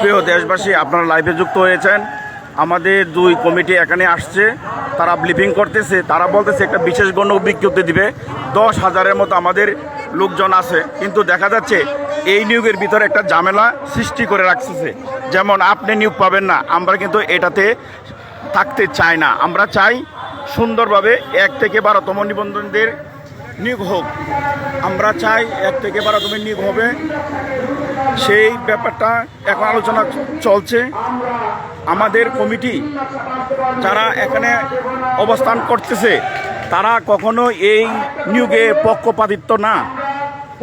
প্রিয় দেশবাসী, আপনারা লাইভে যুক্ত হয়েছেন। আমাদের দুই কমিটি এখানে আসছে। তারা ব্লিপিং করতেছে। তারা বলতেছে, একটা বিশেষ গণ্য বিজ্ঞপ্তি দিবে। দশ হাজারের মতো আমাদের লোকজন আছে। কিন্তু দেখা যাচ্ছে, এই নিয়োগের ভিতরে একটা ঝামেলা সৃষ্টি করে রাখতেছে। যেমন, আপনি নিয়োগ পাবেন না। আমরা কিন্তু এটাতে থাকতে চাই না। আমরা চাই সুন্দরভাবে এক থেকে বারোতম নিবন্ধনদের নিয়োগ হোক। আমরা চাই এক থেকে বারোতম নিয়োগ হবে। সেই ব্যাপারটা এখন আলোচনা চলছে। আমাদের কমিটি যারা এখানে অবস্থান করতেছে, তারা কখনো এই নিয়োগে পক্ষপাতিত্ব না।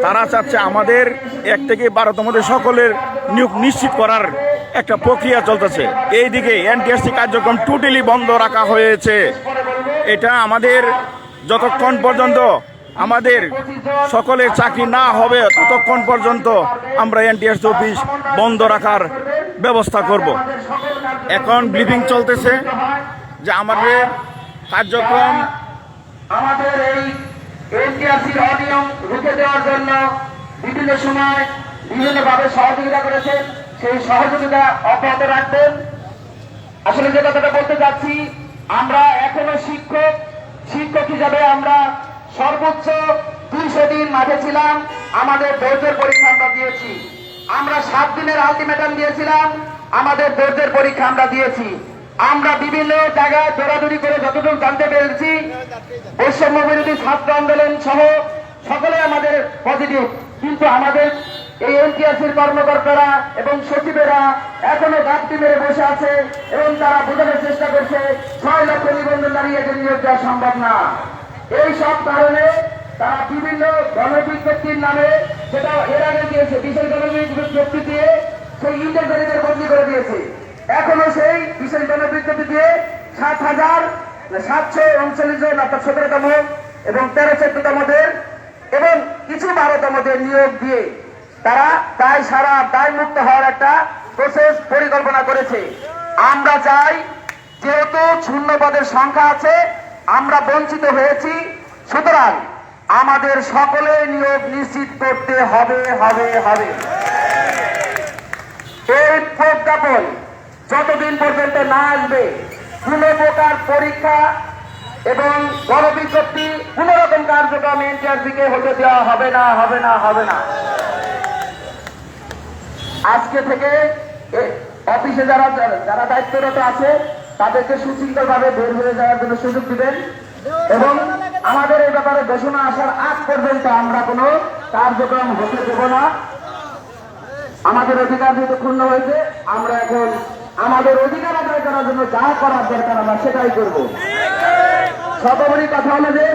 তারা চাচ্ছে আমাদের এক থেকে বারোতমদের সকলের নিয়োগ নিশ্চিত করার একটা প্রক্রিয়া চলতেছে। এইদিকে এনটিএসসি কার্যক্রম টোটালি বন্ধ রাখা হয়েছে। এটা আমাদের যতক্ষণ পর্যন্ত আমাদের সকলের চাকরি না হবে ততক্ষণ পর্যন্ত আমরা এনটিএস অফিস বন্ধ রাখার ব্যবস্থা করব। এখন ব্লিপিং চলতেছে যে আমাদের কার্যক্রম আমাদের এই এনটিআরসির অনিয়ম রুখে দেওয়ার জন্য বিভিন্ন সময় বিভিন্নভাবে সহযোগিতা করেছেন। সেই সহযোগিতা অব্যাহত রাখবেন। আসলে যে কথাটা বলতে চাচ্ছি আমরা এখনও শিক্ষক শিক্ষক হিসাবে আমরা সর্বোচ্চ দুইশো দিন মাঠে ছিলাম, আমাদের ধৈর্যের পরীক্ষা আমরা দিয়েছি। আমরা সাত দিনের আলটিমেটাম দিয়েছিলাম, আমাদের ধৈর্যের পরীক্ষা আমরা দিয়েছি। আমরা বিভিন্ন জায়গায় দৌড়াদৌড়ি করে যতটুকু জানতে পেরেছি, বৈষম্য বিরোধী ছাত্র আন্দোলন সহ সকলে আমাদের পজিটিভ কিন্তু আমাদের এই এনটিআরসির কর্মকর্তারা এবং সচিবেরা এখনও গাছটি মেরে বসে আছে এবং তারা বোঝানোর চেষ্টা করছে, ছয় লক্ষ নিবন্ধন দাঁড়িয়ে নিয়োগ দেওয়া সম্ভব না। এই সব কারণে তারা বিভিন্ন গণবিজ্ঞপ্তির নামে সেটা এর আগে দিয়েছে, বিশেষ গণবিজ্ঞপ্তি দিয়ে সেই ইন্টারভেরিদের বদলি করে দিয়েছে। এখনও সেই বিশেষ গণবিজ্ঞপ্তি দিয়ে সাত হাজার সাতশো উনচল্লিশ জন, অর্থাৎ সতেরোতম এবং তেরো চোদ্দতমদের এবং কিছু বারোতমদের নিয়োগ দিয়ে তারা দায় সারা, দায় মুক্ত হওয়ার একটা প্রসেস পরিকল্পনা করেছে। আমরা চাই যেহেতু শূন্য পদের সংখ্যা আছে আমরা বঞ্চিত হয়েছি। সুতরাং আমাদের সকলে নিয়োগ নিশ্চিত করতে হবে হবে হবে। এই প্রজ্ঞাপন যতদিন পর্যন্ত না আসবে কোন প্রকার পরীক্ষা এবং গণবিজ্ঞপ্তি কোন রকম কার্যক্রম এনটিআরসিকে হতে দেওয়া হবে না হবে না হবে না। আজকে থেকে অফিসে যারা যারা দায়িত্বরত আছে তাদেরকে সুশৃঙ্খল ভাবে বের হয়ে যাওয়ার জন্য সুযোগ দিবেন। এবং আমাদের এই ব্যাপারে ঘোষণা আসার আগ পর্যন্ত আমরা কোনো কার্যক্রম হতে দেব না। আমাদের অধিকার যেহেতু ক্ষুণ্ণ হয়েছে, আমরা এখন আমাদের অধিকার আদায় করার জন্য যা করার দরকার আমরা সেটাই করব। সর্বোপরি কথা হলো যে,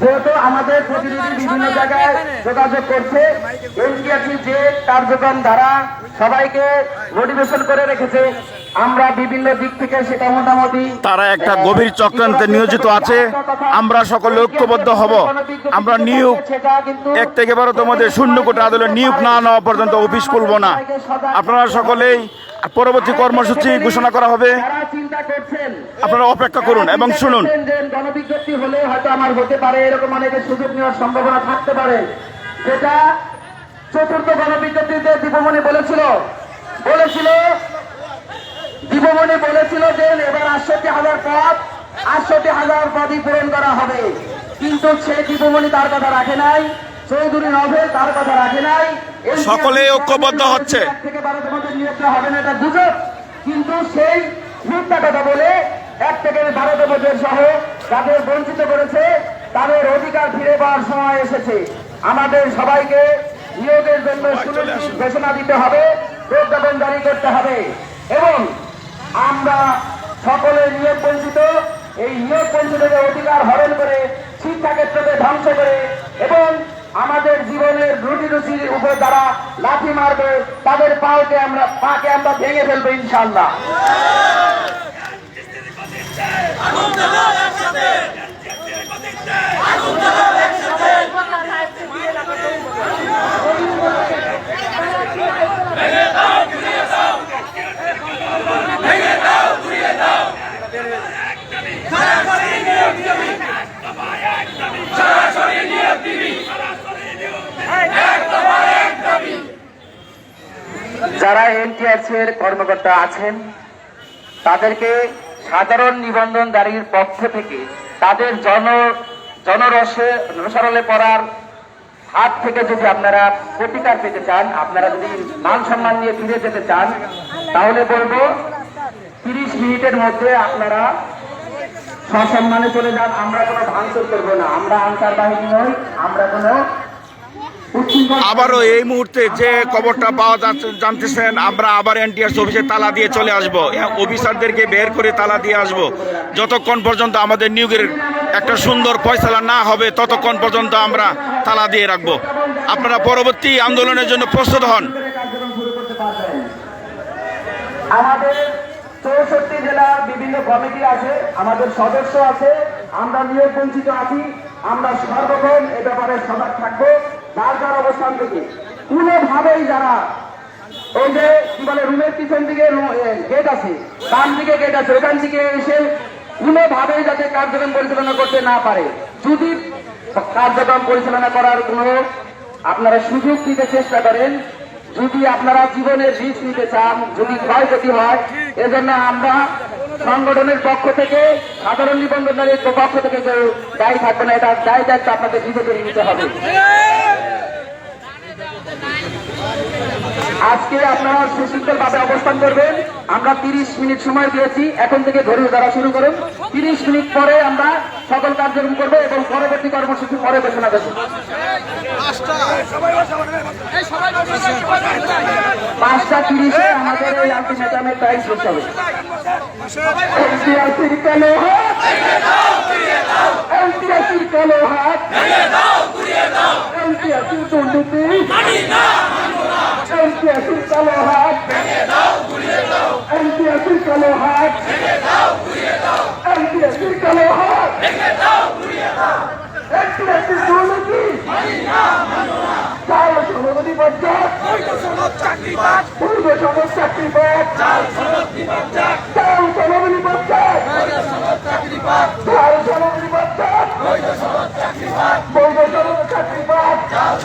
যেহেতু আমাদের প্রতিনিধি বিভিন্ন জায়গায় যোগাযোগ করছে এনটিআরসি যে কার্যক্রম দ্বারা সবাইকে মোটিভেশন করে রেখেছে আমরা বিভিন্ন দিক থেকে সেটা মোটামুটি তারা একটা গভীর চক্রান্তে নিয়োজিত আছে। আমরা সকলে ঐক্যবদ্ধ হব। আমরা নিয়োগ এক থেকে বারোতমদের শূন্য কোটি আদালত নিয়োগ না নেওয়া পর্যন্ত অফিস খুলব না। আপনারা সকলেই পরবর্তী কর্মসূচি ঘোষণা করা হবে। আপনারা অপেক্ষা করুন এবং শুনুন। গণবিজ্ঞপ্তি হলে হয়তো আমার হতে পারে এরকম অনেকের সুযোগ নেওয়ার সম্ভাবনা থাকতে পারে। যেটা চতুর্থ গণবিজ্ঞপ্তিতে দীপমণি বলেছিল বলেছিল দীপমণি বলেছিল যে এবার আটষট্টি হাজার পদ আটষট্টি হাজার পদই পূরণ করা হবে। কিন্তু সেই দীপমণি তার কথা রাখে নাই চৌধুরী নভেল তার কথা রাখে নাই। সকলেই ঐক্যবদ্ধ হচ্ছে। এক থেকে বারো তোমাদের নিয়োগটা হবে না এটা গুজব। কিন্তু সেই মিথ্যা কথা বলে এক থেকে বারো বছর সহ যাদের বঞ্চিত করেছে তাদের অধিকার ফিরে পাওয়ার সময় এসেছে। আমাদের সবাইকে নিয়োগের জন্য সুনিশ্চিত ঘোষণা দিতে হবে প্রজ্ঞাপন জারি করতে হবে। এবং আমরা সকলে নিয়োগ বঞ্চিত এই নিয়োগ বঞ্চিতদের অধিকার হরণ করে, শিক্ষাক্ষেত্রকে ধ্বংস করে এবং আমাদের জীবনের রুটি রুচির উপর দ্বারা লাঠি মারবে, তাদের পাওকে আমরা, পাকে আমরা ভেঙে ফেলব ইনশাল্লাহ এনটিআরসি এর কর্মকর্তা আছেন। তাদেরকে সাধারণ নিবন্ধনকারীর পক্ষ থেকে তাদের জন, জনরসে, রসারলে পড়ার হাত থেকে যদি আপনারা প্রতিকার পেতে চান, আপনারা যদি মান সম্মান নিয়ে ফিরে যেতে চান, তাহলে বলব তিরিশ মিনিটের মধ্যে আপনারা সসম্মানে চলে যান। আমরা কোনো ভাঙচুর করব না। আমরা আনসার বাহিনী নই, আমরা কোনো আবারও এই মুহূর্তে যে খবরটা পাওয়া যাচ্ছে, জানতেছেন, আমরা আবার এনটিআরসি অফিসে তালা দিয়ে চলে আসব। অফিসারদেরকে বের করে তালা দিয়ে আসব। যতক্ষণ পর্যন্ত আমাদের নিয়োগের একটা সুন্দর ফয়সালা না হবে, ততক্ষণ পর্যন্ত আমরা তালা দিয়ে রাখব। আপনারা পরবর্তী আন্দোলনের জন্য প্রস্তুত হন। আমাদের চৌষট্টি জেলার বিভিন্ন কমিটি আছে, আমাদের সদস্য আছে, আমরা নিয়োগ বঞ্চিত আছি, আমরা সর্বক্ষণ এ ব্যাপারে সজাগ থাকব। যার যার অবস্থান থেকে কোনোভাবেই যারা ওই যে কি বলে, রুমের পিছন দিকে গেট আছে ডান দিকে গেট আছে ওখান থেকে এসে কোনোভাবেই যাতে কার্যক্রম পরিচালনা করতে না পারে। যদি কার্যক্রম পরিচালনা করার কোনো আপনারা সুযোগ দিতে চেষ্টা করেন, যদি আপনারা জীবনের রিস্ক নিতে চান, যদি ক্ষয়ক্ষতি হয়, এজন্য আমরা সংগঠনের পক্ষ থেকে, সাধারণ নিবন্ধনের পক্ষ থেকে কেউ দায়ী থাকবে না, এটা দায়ী দায়িত্ব আপনাদের নিজেদের নিতে হবে। আজকে আপনারা সুশৃঙ্খল ভাবে অবস্থান করবেন। আমরা তিরিশ মিনিট সময় দিয়েছি, এখন থেকে ধরে ধরা শুরু করুন। তিরিশ মিনিট পরে আমরা সকল কার্যক্রম করব এবং পরবর্তী কর্মসূচি পরে ঘোষণা দেবো। পাঁচটা তিরিশে আমাদের এই আলটিমেটামের টাইম শেষ হবে। এনটিআরসির কালো হাত এনটিআরসির কালো হাত এনটিআরসির দুর্নীতি এনটিআরসির কালো হাত এনটিআরসির কালো হাত এনটিআরসির কালো হাত এনটিআরসির দুর্নীতি চাল সভাপতি পূর্ব চাকরি চাল চাল চাল বৈধ চাকরি চাল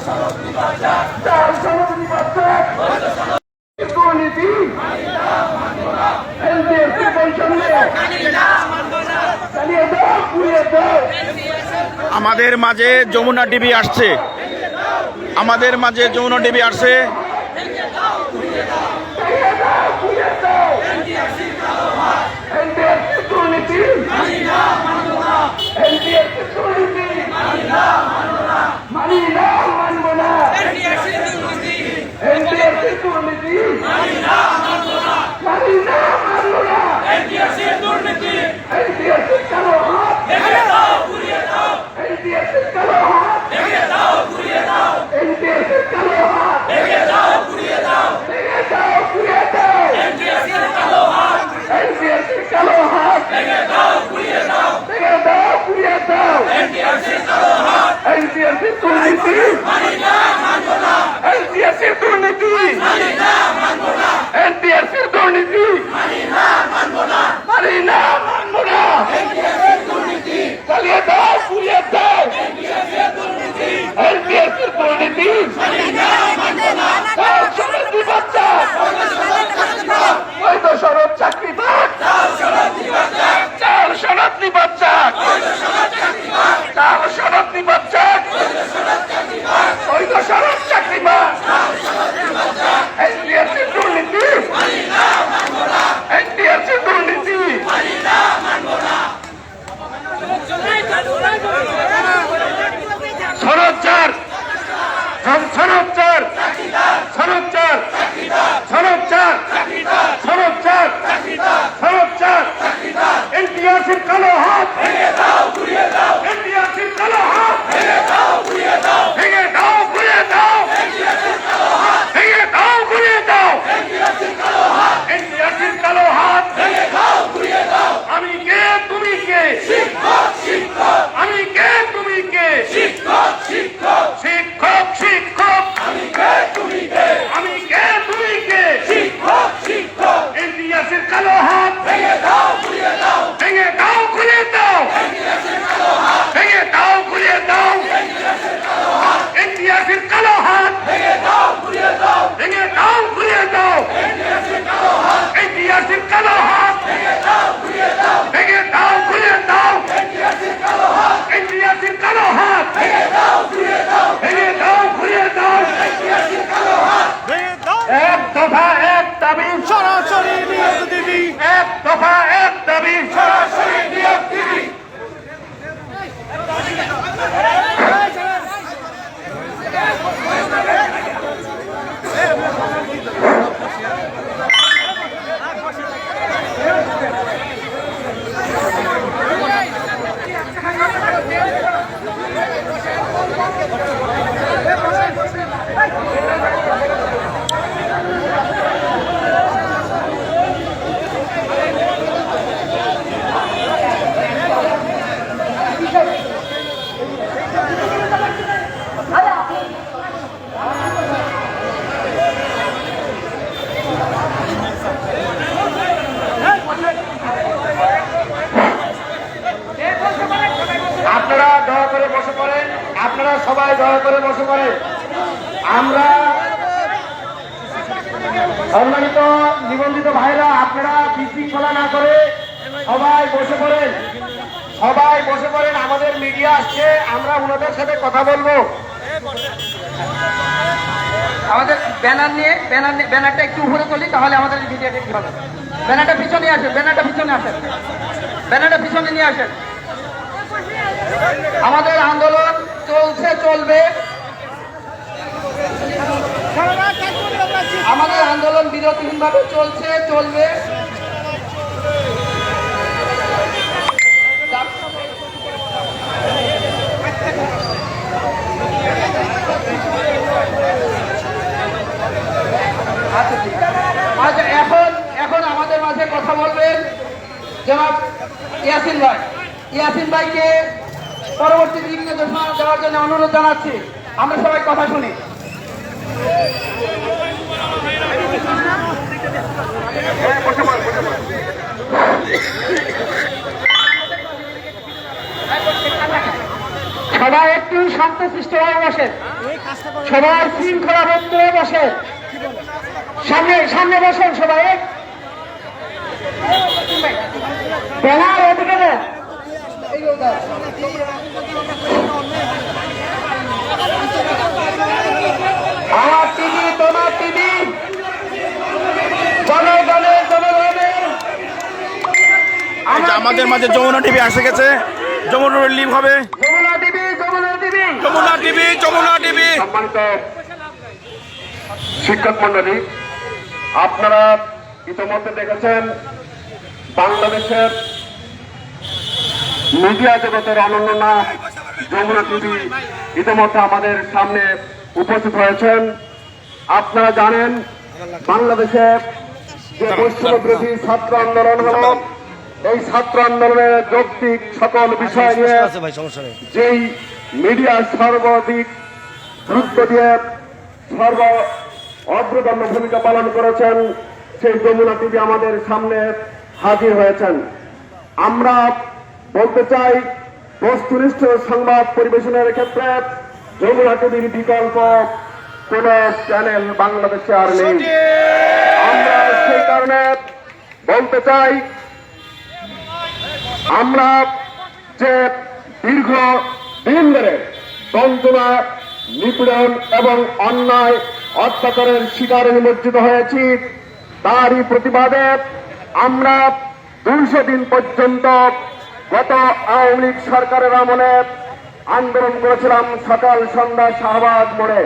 দুর্নীতি। বৈষম্য। চালিয়ে দাও পুড়িয়ে দাও। আমাদের মাঝে যমুনা টিভি আসছে। আমাদের মাঝে যমুনা টিভি আসছে এনডিএফসি দুর্নীতি এনডিএফসি দুর্নীতি মানি না মানব না। এনডিএফসি দুর্নীতি। মানি না। মানব না। এনডিএফসি কালো হাত। এনডিএফসি কালো হাত। এনডিএফসি কালো হাত। ভেঙে দাও পুড়িয়ে দাও। এনডিএফসি কালো হাত। ভেঙে দাও পুড়িয়ে এনডিএফসি দুর্নীতি এনডিএফসি দুর্নীতি এনডিএফসি দুর্নীতি মানি না মানব না চালিয়ে দাও পুড়িয়ে দাও এনডিএফসি দুর্নীতি চাল সমিতি বাচ্চা বৈধ সড়ক চাকরি পাক চাল সনদ নিবাচ্চা চাল সনদ নিবাচ্চা বৈধ সড়ক চাকরি পাক এনডিএফসি দুর্নীতি এনডিএফসি দুর্নীতি সনদ চার সনদ চার দাও ঘুরিয়ে দাও ঐতিহাসিক কালো হাত ভেঙে দাও ঘুরিয়ে দাও ঐতিহাসিক কালো হাত ভেঙে দাও ঘুরিয়ে দাও এক দফা এক দাবি সরাসরি নিয়োগ দিবি এক দফা এক দাবি। সরাসরি নিয়োগ দিবি আপনারা দয়া করে বসে পড়েন আপনারা সবাই দয়া করে বসে পড়েন আমরা সম্মানিত নিবন্ধিত ভাইরা, আপনারা বিশৃঙ্খলা না করে সবাই বসে পড়েন। সবাই বসে পড়েন, আমাদের মিডিয়া আসছে, আমরা ওনাদের সাথে কথা বলব। আমাদের ব্যানার নিয়ে, ব্যানার নিয়ে- ব্যানারটা একটু উপরে তুলি, তাহলে আমাদের ভিডিওটা কি হবে? ব্যানারটা পিছনে আসেন, ব্যানারটা পিছনে আসেন। ব্যানারটা পিছনে নিয়ে আসেন। আমাদের আন্দোলন চলছে, চলবে। আমাদের আন্দোলন বিরতিহীনভাবে চলছে, চলবে। আচ্ছা এখন এখন আমাদের মাঝে কথা বলবেন জনাব ইয়াসিন ভাই। ইয়াসিন ভাইকে পরবর্তী দিক নির্দেশনা দেওয়ার জন্য অনুরোধ জানাচ্ছি। আমরা সবাই কথা শুনি। সবাই একটু শান্তশিষ্ট হয়ে বসেন সবাই শৃঙ্খলাবদ্ধ হয়ে বসেন সামনে সামনে বসেন সবাই। ওদিকে দেন। আমার টিভি তোমার টিভি জনগণের জনগণের। আমাদের মাঝে যমুনা টিভি আসে গেছে। যমুনা লিভ হবে। Jamuna TV Jamuna TV Jamuna TV Jamuna TV সম্মানিত শিক্ষক মন্ডলী আপনারা ইতিমধ্যে দেখেছেন বাংলাদেশের মিডিয়া জগতের অনন্য নাম যমুনা টিভি ইতিমধ্যে আমাদের সামনে উপস্থিত হয়েছেন। আপনারা জানেন বাংলাদেশে যে বৈষম্য ছাত্র আন্দোলন হল এই ছাত্র আন্দোলনের যৌক্তিক সকল বিষয় নিয়ে যেই মিডিয়া সর্বাধিক গুরুত্ব দিয়ে সর্ব অগ্রগণ্য ভূমিকা পালন করেছেন সেই যমুনা টিভি আমাদের সামনে হাজির হয়েছেন। আমরা বলতে চাই, বস্তুনিষ্ঠ সংবাদ পরিবেশনের ক্ষেত্রে যমুনা টিভির বিকল্প কোন চ্যানেল বাংলাদেশে আর নেই। আমরা সেই কারণে বলতে চাই, আমরা যে দীর্ঘ দিন ধরে বঞ্চনা নিপীড়ন এবং অন্যায় অত্যাচারের শিকারে নিমজ্জিত হয়েছি, তারই প্রতিবাদে আমরা দুইশো দিন পর্যন্ত গত আওয়ামী লীগ সরকারের আমলে আন্দোলন করেছিলাম সকাল সন্ধ্যা শাহবাজ মোড়ে।